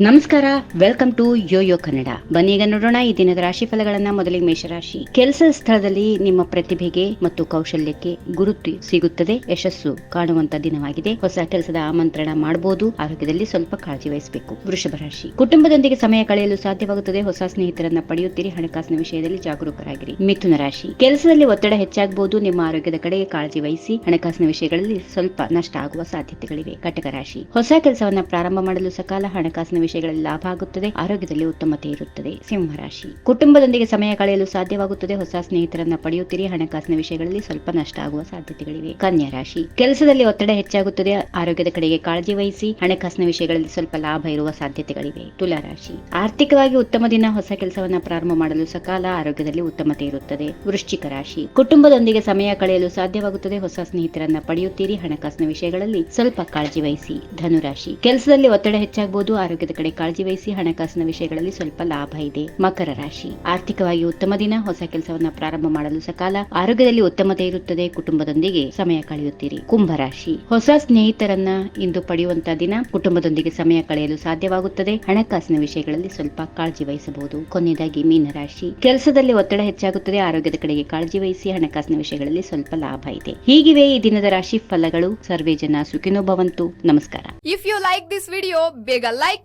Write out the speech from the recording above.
ನಮಸ್ಕಾರ welcome to Yoyo Kannada ಬನ್ನಿ ಈಗ ನೋಡೋಣ ಈ ದಿನದ ರಾಶಿ ಫಲಗಳನ್ನ ಮೊದಲಿಗೆ ಮೇಷರಾಶಿ. ಕೆಲಸ ಸ್ಥಳದಲ್ಲಿ ನಿಮ್ಮ ಪ್ರತಿಭೆಗೆ ಮತ್ತು ಕೌಶಲ್ಯಕ್ಕೆ ಗುರುತು ಸಿಗುತ್ತದೆ, ಯಶಸ್ಸು ಕಾಣುವಂತ ದಿನವಾಗಿದೆ. ಹೊಸ ಕೆಲಸದ ಆಮಂತ್ರಣ ಮಾಡಬಹುದು ಆರೋಗ್ಯದಲ್ಲಿ ಸ್ವಲ್ಪ ಕಾಳಜಿ ವಹಿಸಬೇಕು. ವೃಷಭ ರಾಶಿ. ಕುಟುಂಬದೊಂದಿಗೆ ಸಮಯ ಕಳೆಯಲು ಸಾಧ್ಯವಾಗುತ್ತದೆ, ಹೊಸ ಸ್ನೇಹಿತರನ್ನ ಪಡೆಯುತ್ತೀರಿ, ಹಣಕಾಸಿನ ವಿಷಯದಲ್ಲಿ ಜಾಗರೂಕರಾಗಿರಿ. ಮಿಥುನ ರಾಶಿ. ಕೆಲಸದಲ್ಲಿ ಒತ್ತಡ ಹೆಚ್ಚಾಗಬಹುದು ನಿಮ್ಮ ಆರೋಗ್ಯದ ಕಡೆಗೆ ಕಾಳಜಿ ವಹಿಸಿ, ಹಣಕಾಸಿನ ವಿಷಯಗಳಲ್ಲಿ ಸ್ವಲ್ಪ ನಷ್ಟ ಆಗುವ ಸಾಧ್ಯತೆಗಳಿವೆ. ಕಟಕ ರಾಶಿ. ಹೊಸ ಕೆಲಸವನ್ನ ಪ್ರಾರಂಭ ಮಾಡಲು ಸಕಾಲ ಹಣಕಾಸಿನ ವಿಷಯಗಳಲ್ಲಿ ಲಾಭ ಆಗುತ್ತದೆ, ಆರೋಗ್ಯದಲ್ಲಿ ಉತ್ತಮತೆ ಇರುತ್ತದೆ ಸಿಂಹರಾಶಿ ಕುಟುಂಬದೊಂದಿಗೆ ಸಮಯ ಕಳೆಯಲು ಸಾಧ್ಯವಾಗುತ್ತದೆ. ಹೊಸ ಸ್ನೇಹಿತರನ್ನ ಪಡೆಯುತ್ತೀರಿ. ಹಣಕಾಸಿನ ವಿಷಯಗಳಲ್ಲಿ ಸ್ವಲ್ಪ ನಷ್ಟ ಆಗುವ ಸಾಧ್ಯತೆಗಳಿವೆ. ಕನ್ಯಾ ರಾಶಿ. ಕೆಲಸದಲ್ಲಿ ಒತ್ತಡ ಹೆಚ್ಚಾಗುತ್ತದೆ. ಆರೋಗ್ಯದ ಕಡೆಗೆ ಕಾಳಜಿ ವಹಿಸಿ ಹಣಕಾಸಿನ ವಿಷಯಗಳಲ್ಲಿ ಸ್ವಲ್ಪ ಲಾಭ ಇರುವ ಸಾಧ್ಯತೆಗಳಿವೆ. ತುಲಾ ರಾಶಿ. ಆರ್ಥಿಕವಾಗಿ ಉತ್ತಮ ದಿನ. ಹೊಸ ಕೆಲಸವನ್ನ ಪ್ರಾರಂಭ ಮಾಡಲು ಸಕಾಲ ಆರೋಗ್ಯದಲ್ಲಿ ಉತ್ತಮತೆ ಇರುತ್ತದೆ ವೃಶ್ಚಿಕ ರಾಶಿ. ಕುಟುಂಬದೊಂದಿಗೆ ಸಮಯ ಕಳೆಯಲು ಸಾಧ್ಯವಾಗುತ್ತದೆ. ಹೊಸ ಸ್ನೇಹಿತರನ್ನ ಪಡೆಯುತ್ತೀರಿ. ಹಣಕಾಸಿನ ವಿಷಯಗಳಲ್ಲಿ ಸ್ವಲ್ಪ ಕಾಳಜಿ ವಹಿಸಿ. ಧನುರಾಶಿ. ಕೆಲಸದಲ್ಲಿ ಒತ್ತಡ ಹೆಚ್ಚಾಗಬಹುದು ಆರೋಗ್ಯದ ಕಡೆ ಕಾಳಜಿ ವಹಿಸಿ ಹಣಕಾಸಿನ ವಿಷಯಗಳಲ್ಲಿ ಸ್ವಲ್ಪ ಲಾಭ ಇದೆ. ಮಕರ ರಾಶಿ. ಆರ್ಥಿಕವಾಗಿ ಉತ್ತಮ ದಿನ, ಹೊಸ ಕೆಲಸವನ್ನ ಪ್ರಾರಂಭ ಮಾಡಲು ಸಕಾಲ ಆರೋಗ್ಯದಲ್ಲಿ ಉತ್ತಮತೆ ಇರುತ್ತದೆ. ಕುಟುಂಬದೊಂದಿಗೆ ಸಮಯ ಕಳೆಯುತ್ತೀರಿ. ಕುಂಭರಾಶಿ ಹೊಸ ಸ್ನೇಹಿತರನ್ನ ಇಂದು ಪಡೆಯುವಂತಹ ದಿನ ಕುಟುಂಬದೊಂದಿಗೆ ಸಮಯ ಕಳೆಯಲು ಸಾಧ್ಯವಾಗುತ್ತದೆ. ಹಣಕಾಸಿನ ವಿಷಯಗಳಲ್ಲಿ ಸ್ವಲ್ಪ ಕಾಳಜಿ ವಹಿಸಬಹುದು. ಕೊನೆಯದಾಗಿ ಮೀನರಾಶಿ ಕೆಲಸದಲ್ಲಿ ಒತ್ತಡ ಹೆಚ್ಚಾಗುತ್ತದೆ. ಆರೋಗ್ಯದ ಕಡೆಗೆ ಕಾಳಜಿ ವಹಿಸಿ ಹಣಕಾಸಿನ ವಿಷಯಗಳಲ್ಲಿ ಸ್ವಲ್ಪ ಲಾಭ ಇದೆ. ಹೀಗಿವೆ ಈ ದಿನದ ರಾಶಿ ಫಲಗಳು. ಸರ್ವೇ ಜನ ಸುಖಿನೋ ಭವಂತು ನಮಸ್ಕಾರ. If you like this video ಬೇಗ ಲೈಕ್